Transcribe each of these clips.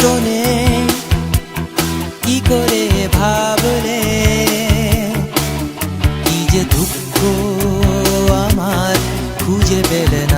মতনে কি করে ভাবলে কি যে দুঃখ আমার খুঁজে পেলে না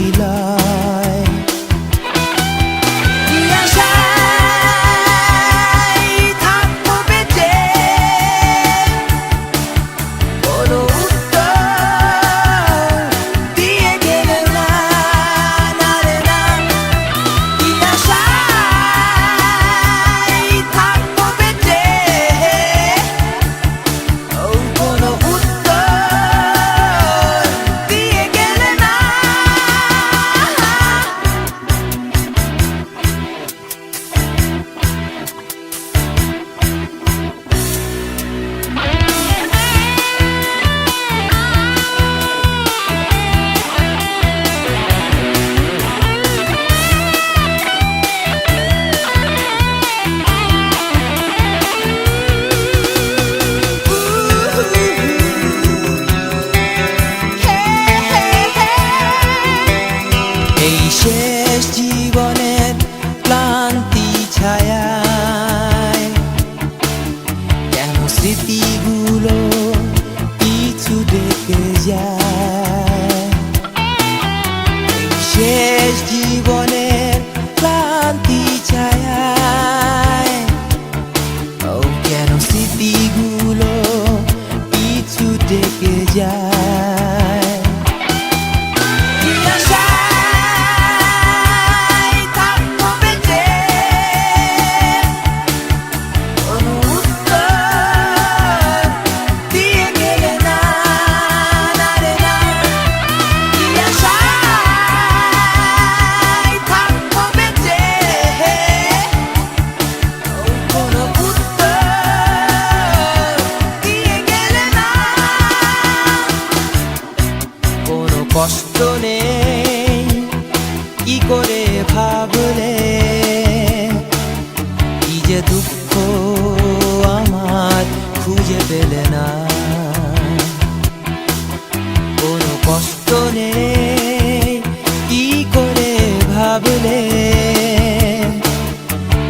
জীবনে কষ্ট নেই, কি করে ভাবলে? কি যে দুঃখ আমার খুঁজে পেলে না। কোনো কষ্ট নেই, কি করে ভাবলে?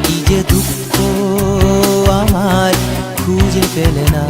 কি যে দুঃখ আমার খুঁজে পেলে না।